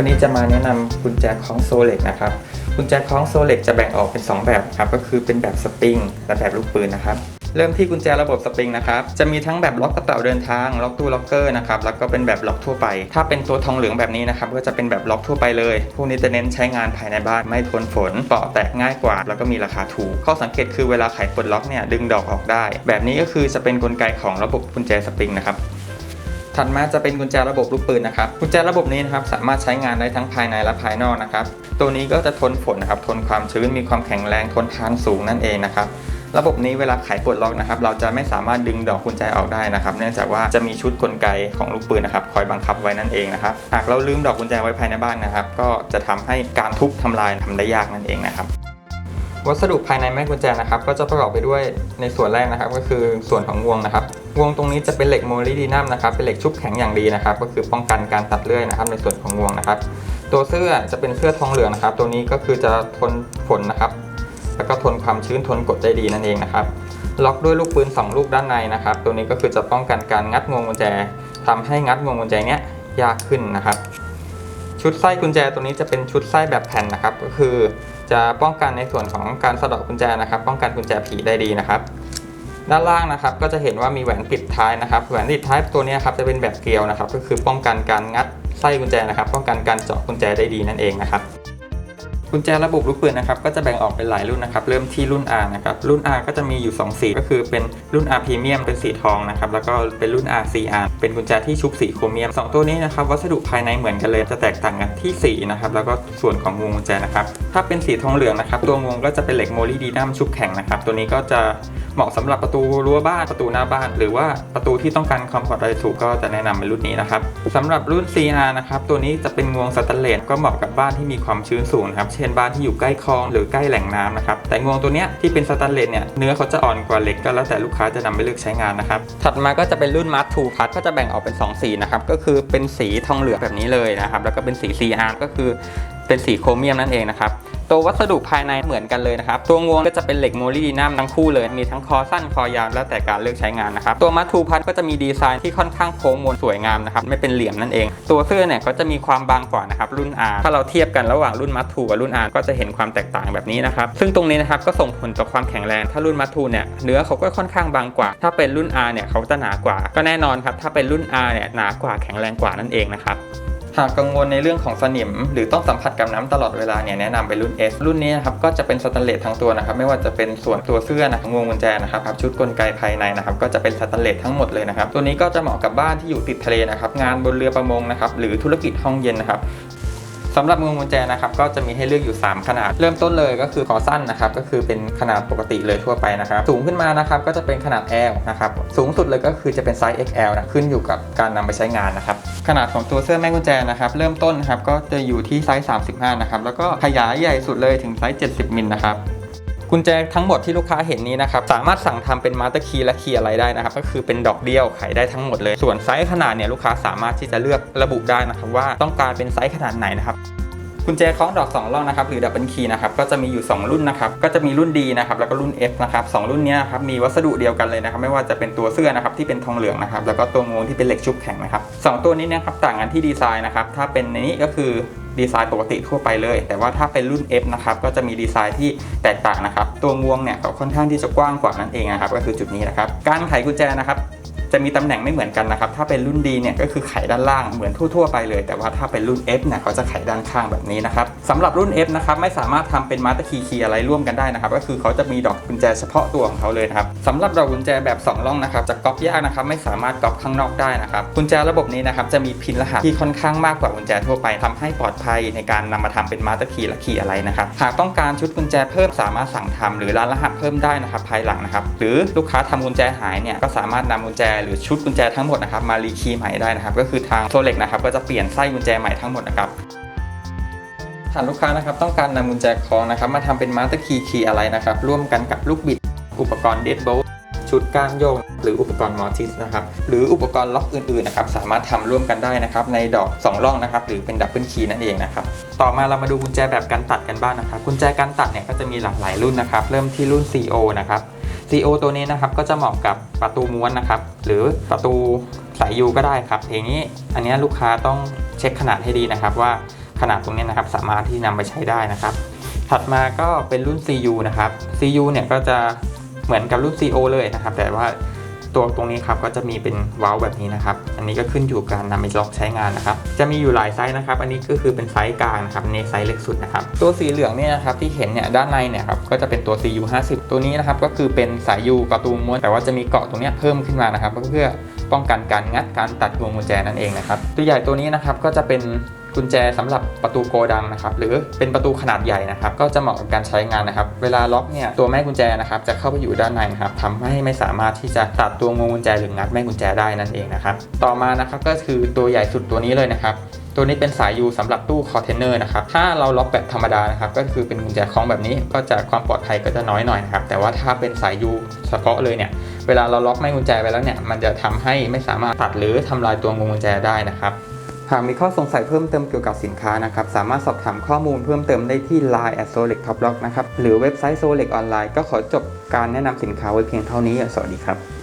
วันนี้จะมาแนะนำกุญแจคล้องโซเล็กนะครับ กุญแจคล้องโซเล็กจะแบ่งออกเป็น 2 แบบครับ ก็คือเป็นแบบสปริงและแบบลูกปืนนะครับ เริ่มที่กุญแจระบบสปริงนะครับ จะมีทั้งแบบล็อกกระเป๋าเดินทาง ล็อกตู้ล็อกเกอร์นะครับ แล้วก็เป็นแบบล็อกทั่วไป ถ้าเป็นตัวทองเหลืองแบบนี้นะครับ ก็จะเป็นแบบล็อกทั่วไปเลย พวกนี้จะเน้นใช้งานภายในบ้าน ไม่ทนฝน เปราะแตกง่ายกว่า แล้วก็มีราคาถูก ข้อสังเกตคือเวลาไขปลดล็อกเนี่ยดึงดอกออกได้ แบบนี้ก็คือจะเป็นกลไกของระบบกุญแจสปริงนะครับ ถัดมาจะเป็นกุญแจระบบลูกปืนนะครับกุญแจระบบนี้นะครับสามารถใช้งานได้ทั้งภายในและภายนอกนะครับตัวนี้ก็จะทนฝนนะครับทนความชื้นมีความแข็งแรงทนทานสูงนั่นเองนะครับระบบนี้เวลาไขปลดล็อกนะครับ เราจะไม่สามารถดึงดอกกุญแจออกได้นะครับ เนื่องจากว่าจะมีชุดกลไกของลูกปืนนะครับ คอยบังคับไว้นั่นเองนะครับ หากเราลืมดอกกุญแจไว้ภายในบ้านนะครับ ก็จะทำให้การทุบทำลายทำได้ยากนั่นเองนะครับ วัสดุภายในแม่กุญแจนะครับก็จะประกอบไปด้วยในส่วนแรกนะครับก็คือส่วนของวงนะครับวงตรงนี้จะเป็นเหล็กโมลิดีนัมนะครับเป็นเหล็กชุบแข็งอย่างดีนะครับก็คือป้องกันการตัดเลื่อยนะครับในส่วนของวงนะครับตัวเสื้อจะเป็นเสื้อทองเหลืองนะครับ ตัวนี้ก็คือจะทนฝนนะครับ แล้วก็ทนความชื้นทนกดได้ดีนั่นเองนะครับล็อกด้วยลูกปืน 2 ลูกด้านในนะครับ ตัวนี้ก็คือจะป้องกันการงัดงวงกุญแจทำให้งัดงวงกุญแจเนี้ยยากขึ้นนะครับ ชุดไส้กุญแจตัวนี้จะเป็นชุดไส้แบบแผ่นนะครับ ก็คือ จะป้องกันในส่วนของการสะดอกกุญแจนะครับ ป้องกันกุญแจผีได้ดีนะครับ ด้านล่างนะครับก็จะเห็นว่ามีแหวนปิดท้ายนะครับ แหวนปิดท้ายตัวนี้ครับจะเป็นแบบเกลียวนะครับ ก็คือป้องกันการงัดไส้กุญแจนะครับ ป้องกันการเจาะกุญแจได้ดีนั่นเองนะครับ กุญแจระบบลูกปืนนะครับก็จะแบ่งออกเป็นหลายรุ่นนะครับเริ่มที่รุ่น R นะครับรุ่น R ก็จะมีอยู่ 2 สีก็คือเป็นรุ่น R Premium เป็นสีทองนะครับแล้วก็เป็นรุ่น R CR เป็นกุญแจที่ชุบสีโครเมียม 2 ตัวนี้นะครับวัสดุภายในเหมือนกันเลยจะแตกต่างกันที่สีนะครับแล้วก็ส่วนของวงกุญแจนะครับถ้าเป็นสีทองเหลืองนะครับตัววงก็จะเป็นเหล็กโมลิดีนัมชุบแข็งนะครับตัวนี้ก็จะเหมาะสำหรับประตูรั้วบ้านประตูหน้าบ้าน หรือว่าประตูที่ต้องการความปลอดภัยสูงก็จะแนะนำเป็นรุ่นนี้นะครับสำหรับรุ่น CR นะครับตัวนี้จะเป็นงวงสแตนเลสก็เหมาะกับบ้านที่มีความชื้นสูงนะครับเช่นบ้านที่อยู่ใกล้คลองหรือใกล้แหล่งน้ำนะครับ แต่งวงตัวเนี้ยที่เป็นสแตนเลสเนี่ยเนื้อเขาจะอ่อนกว่าเหล็กก็แล้วแต่ลูกค้าจะนำไปเลือกใช้งานนะครับ ถัดมาก็จะเป็นรุ่นมาร์ทูพัทก็จะแบ่งออกเป็น 2 สีนะครับ ก็คือเป็นสีทองเหลืองแบบนี้เลยนะครับ แล้วก็เป็นสี CR ก็คือเป็นสีโครเมียมนั่นเองนะครับ ตัววัสดุภายในเหมือนกันเลยนะครับ ตัวงวงก็จะเป็นเหล็กโมลิดีนัมทั้งคู่เลย มีทั้งคอสั้นคอยาวแล้วแต่การเลือกใช้งานนะครับ ตัวมัททูพัทก็จะมีดีไซน์ที่ค่อนข้างโค้งมนสวยงามนะครับ ไม่เป็นเหลี่ยมนั่นเอง ตัวเสื้อเนี่ยก็จะมีความบางกว่านะครับรุ่น R ถ้าเราเทียบกันระหว่างรุ่นมัททูกับรุ่น R ก็จะเห็นความแตกต่างแบบนี้นะครับ ซึ่งตรงนี้นะครับก็ส่งผลต่อความแข็งแรง ถ้ารุ่นมัททูเนี่ยเนื้อเขาก็ค่อนข้างบางกว่า ถ้าเป็นรุ่น R เนี่ยเขาจะหนากว่า ก็แน่นอนครับถ้าเป็นรุ่น R เนี่ยหนากว่าแข็งแรงกว่านั่นเองนะครับ หากกังวลในเรื่องของสนิม หรือต้องสัมผัสกับน้ำตลอดเวลาเนี่ยแนะนำเป็นรุ่น S รุ่นนี้นะครับก็จะเป็นสแตนเลสทั้งตัวนะครับไม่ว่าจะเป็นส่วนตัวเสื้อนะครับงวงกุญแจนะครับชุดกลไกภายในนะครับก็จะเป็นสแตนเลสทั้งหมดเลยนะครับตัวนี้ก็จะเหมาะกับบ้านที่อยู่ติดทะเลนะครับงานบนเรือประมงนะครับหรือธุรกิจห้องเย็นนะครับ สำหรับงวงกุญแจนะครับก็จะมีให้เลือกอยู่ 3 ขนาด เริ่มต้นเลยก็คือคอสั้นนะครับก็คือเป็นขนาดปกติเลยทั่วไปนะครับสูงขึ้นมานะครับก็จะเป็นขนาด L นะครับสูงสุดเลยก็คือจะเป็นไซส์ XL นะขึ้นอยู่กับการนำไปใช้งานนะครับขนาดของตัวเสื้อแม่กุญแจนะครับเริ่มต้นนะครับก็จะอยู่ที่ไซส์ 35 นะครับแล้วก็ขยายใหญ่สุดเลยถึงไซส์ 70 มิลนะครับ กุญแจทั้งหมดที่ลูกค้าเห็นนี้นะครับสามารถสั่งทำเป็นมาสเตอร์คีย์และคีย์อะไรได้นะครับก็คือเป็นดอกเดียวไขได้ทั้งหมดเลย ส่วนไซส์ขนาดเนี่ยลูกค้าสามารถที่จะเลือกระบุได้นะครับว่าต้องการเป็นไซส์ขนาดไหนนะครับกุญแจคล้องดอก2ร่องนะครับหรือดับเบิลคีย์นะครับก็จะมีอยู่ 2 รุ่นนะครับก็จะมีรุ่นดีนะครับแล้วก็รุ่น F นะครับสองรุ่นนี้ยครับมีวัสดุเดียวกันเลยนะครับไม่ว่าจะเป็นตัวเสื้อนะครับที่เป็นทองเหลืองนะครับแล้วก็ตัวงวงที่เป็นเหล็กชุบแข็งนะครับสองตัวนี้เนะครับต่างกันที่ดีไซน์นะครับถ้าเป็นในนี้ก็คือ ดีไซน์ปกติทั่วไปเลย แต่ว่าถ้าเป็นรุ่น F นะครับก็จะมีดีไซน์ที่แตกต่างนะครับ ตัวงวงเนี่ยก็ค่อนข้างที่จะกว้างกว่านั่นเองนะครับก็คือจุดนี้นะครับการไขกุญแจนะครับ จะมีตำแหน่งไม่เหมือนกันนะครับ ถ้าเป็นรุ่นดีเนี่ยก็คือไขด้านล่างเหมือนทั่วๆไปเลย แต่ว่าถ้าเป็นรุ่น F เนี่ยเขาจะไขด้านข้างแบบนี้นะครับสำหรับรุ่น F นะครับไม่สามารถทำเป็นมาสเตอร์คีย์คีย์อะไรร่วมกันได้นะครับ ก็คือเขาจะมีดอกกุญแจเฉพาะตัวของเขาเลยนะครับสำหรับดอกกุญแจแบบ2ร่องนะครับจะก๊อปยากนะครับไม่สามารถก๊อปข้างนอกได้นะครับกุญแจระบบนี้นะครับจะมีพินรหัสที่ค่อนข้างมากกว่ากุญแจทั่วไปทำให้ปลอดภัยในการนำมาทำเป็นมาสเตอร์คีย์และคีย์อะไรนะครับหากต้องการชุดกุญแจเพิ่มสามารถสั่งทำหรือร้านรหัสเพิ่มได้นะครับภายหลังนะครับหรือลูกค้าทำกุญแจหายเนี่ยก็สามารถนำกุญแจหรือชุดกุญแจทั้งหมดนะครับมารีคีย์ใหม่ได้นะครับก็คือทางโซเล็กนะครับก็จะเปลี่ยนไส้กุญแจใหม่ทั้งหมดนะครับถ้าลูกค้านะครับต้องการนำกุญแจคล้องนะครับมาทำเป็นมาสเตอร์คีย์คีย์อะไรนะครับร่วมกันกับลูกบิด อุปกรณ์เดดโบชุดก้านโยงหรืออุปกรณ์มอร์ทิสนะครับหรืออุปกรณ์ล็อกอื่นๆนะครับสามารถทำร่วมกันได้นะครับในดอก2ร่องนะครับหรือเป็นดับเบิลคีย์นั่นเองนะครับต่อมาเรามาดูกุญแจแบบการตัดกันบ้างนะครับกุญแจการตัดเนี่ยก็จะมีหลากหลายรุ่นนะครับเริ่มที่รุ่น CO นะครับ CO ตัวนี้นะครับก็จะเหมาะกับประตูม้วนนะครับ หรือประตูสายยูก็ได้ครับเพลงนี้อันนี้ลูกค้าต้องเช็คขนาดให้ดีนะครับ ว่าขนาดตรงนี้นะครับสามารถที่นำไปใช้ได้นะครับ ถัดมาก็เป็นรุ่น CU นะครับ CU เนี่ยก็จะเหมือนกับรุ่น CO เลยนะครับ แต่ว่า ตัวตรงนี้ครับก็จะมีเป็นวาล์วแบบนี้นะครับ อันนี้ก็ขึ้นอยู่การนำไปล็อกใช้งานนะครับ จะมีอยู่หลายไซส์นะครับ อันนี้ก็คือเป็นไซส์กลางนะครับอันไซส์เล็กสุดนะครับ ตัวสีเหลืองเนี่ยนะครับที่เห็นเนี่ยด้านในเนี่ยครับก็จะเป็นตัว CU 50ตัวนี้นะครับก็คือเป็นสาย U ประตูม้วน แต่ว่าจะมีเกาะตรงนี้เพิ่มขึ้นมานะครับเพื่อป้องกันการงัดการตัดวงกุญแจนั่นเองนะครับตัวใหญ่ตัวนี้นะครับก็จะเป็น กุญแจสำหรับประตูโกดังนะครับหรือเป็นประตูขนาดใหญ่นะครับก็จะเหมาะกับการใช้งานนะครับ เวลาล็อกเนี่ยตัวแม่กุญแจนะครับจะเข้าไปอยู่ด้านในนะครับทำให้ไม่สามารถที่จะตัดตัวงวงกุญแจหรืองัดแม่กุญแจได้นั่นเองนะครับต่อมานะครับก็คือตัวใหญ่สุดตัวนี้เลยนะครับตัวนี้เป็นสายยูสำหรับตู้คอนเทนเนอร์นะครับ ถ้าเราล็อกแบบธรรมดานะครับ ก็คือเป็นกุญแจคล้องแบบนี้ ก็จะความปลอดภัยก็จะน้อยหน่อยนะครับ แต่ว่าถ้าเป็นสายยูเฉพาะเลยเนี่ย เวลาเราล็อกแม่กุญแจไปแล้วเนี่ย มันจะทำให้ไม่สามารถตัดหรือทำลายตัวงวงกุญแจได้นะครับ หากมีข้อสงสัยเพิ่มเติมเกี่ยวกับสินค้านะครับ สามารถสอบถามข้อมูลเพิ่มเติมได้ที่ Line at Solex Top Lock นะครับ หรือเว็บไซต์ Solix ออนไลน์ก็ขอจบการแนะนำสินค้าไว้เพียงเท่านี้ สวัสดีครับ